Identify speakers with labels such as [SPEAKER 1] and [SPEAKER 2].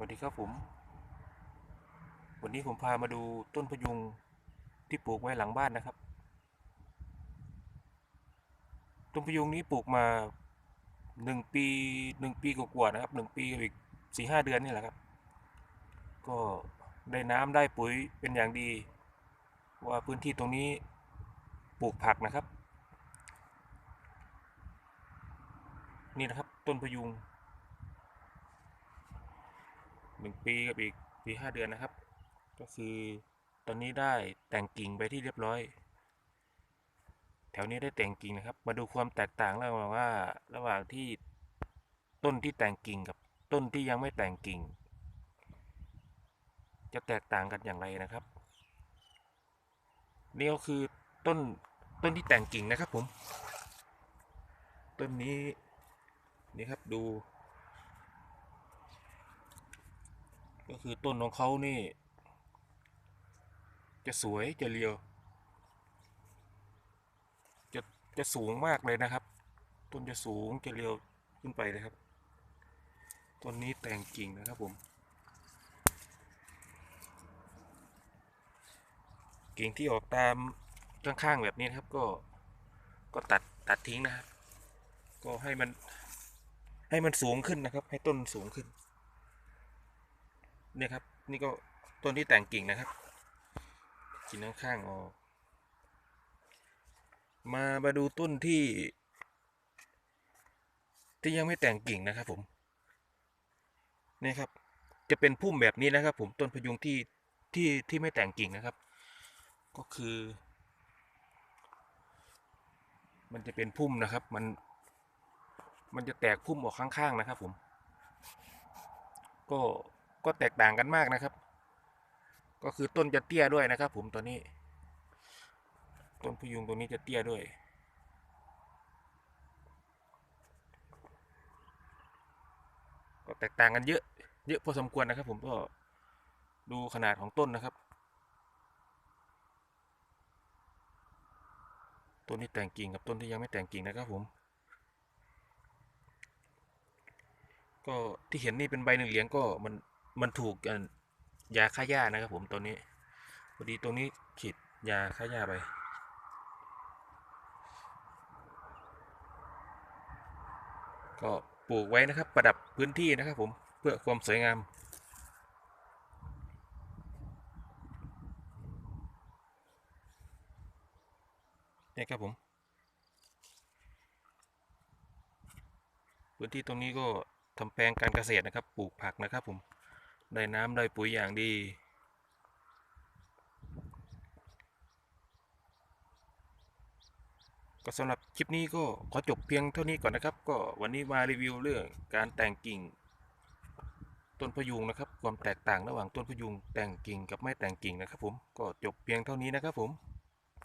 [SPEAKER 1] สวัสดีครับผม วันนี้ผมพามาดูต้นพะยุงที่ปลูกไว้หลังบ้านนะครับ ต้นพะยุงนี้ปลูกมาหนึ่งปีหนึ่งปีกว่าๆนะครับหนึ่งปีอีกสี่ห้าเดือนนี่แหละครับ ก็ได้น้ำได้ปุ๋ยเป็นอย่างดี ว่าพื้นที่ตรงนี้ปลูกผักนะครับ นี่นะครับต้นพะยุง หนึ่งปีกับอีกปีห้าเดือนนะครับ ก็คือตอนนี้ได้แต่งกิ่งไปที่เรียบร้อย แถวนี้ได้แต่งกิ่งนะครับ มาดูความแตกต่างระหว่างว่าระหว่างที่ต้นที่แต่งกิ่งกับต้นที่ยังไม่แต่งกิ่ง จะแตกต่างกันอย่างไรนะครับนี่ก็คือต้นต้นที่แต่งกิ่งนะครับผม ต้นนี้นี่ครับดู ก็คือต้นของเขานี่ จะสวยจะเรียว จะจะสูงมากเลยนะครับ ต้นจะสูงจะเรียวขึ้นไปเลยครับ ต้นนี้แต่งกิ่งนะครับผม กิ่งที่ออกตามข้างๆแบบนี้นะครับ ก็ก็ตัดตัดทิ้งนะครับ ก็ให้มันให้มันสูงขึ้นนะครับ ให้ต้นสูงขึ้น เนี่ยครับ นี่ก็ต้นที่แต่งกิ่งนะครับ กิ่งข้างๆออก มามาดูต้นที่ ที่ยังไม่แต่งกิ่งนะครับ ผมนี่ครับ จะเป็นพุ่มแบบนี้นะครับ ผมต้นพยุงที่ที่ที่ไม่แต่งกิ่งนะครับ ก็คือ มันจะเป็นพุ่มนะครับ มัน มันจะแตกพุ่มออกข้างๆนะครับ ผม ก็ ก็แตกต่างกันมากนะครับ ก็คือต้นจะเตี้ยด้วยนะครับ ผมตอนนี้ ต้นพยุงตรงนี้จะเตี้ยด้วย ก็แตกต่างกันเยอะ เยอะพอสมควรนะครับ ผมก็ดูขนาดของต้นนะครับ ต้นที่แต่งกิ่งกับต้นที่ยังไม่แต่งกิ่งนะครับ ผมก็ที่เห็นนี่เป็นใบหนึ่งเหลียงก็มัน มันถูกยาฆ่าหญ้านะครับผมตัวนี้พอดีตรงนี้ฉีดยาฆ่าหญ้าไป ก็ปลูกไว้นะครับ ประดับพื้นที่นะครับผมเพื่อความสวยงามเนี่ยครับผม พื้นที่ตรงนี้ก็ทำแปลงการเกษตรนะครับ ปลูกผักนะครับผม ได้น้ำได้ปุ๋ยอย่างดีก็สำหรับคลิปนี้ก็ขอจบเพียงเท่านี้ก่อนนะครับ ก็วันนี้มารีวิวเรื่องการแต่งกิ่ง ต้นพยุงนะครับ ความแตกต่างระหว่างต้นพยุงแต่งกิ่งกับไม่แต่งกิ่งนะครับ ผมก็จบเพียงเท่านี้นะครับผม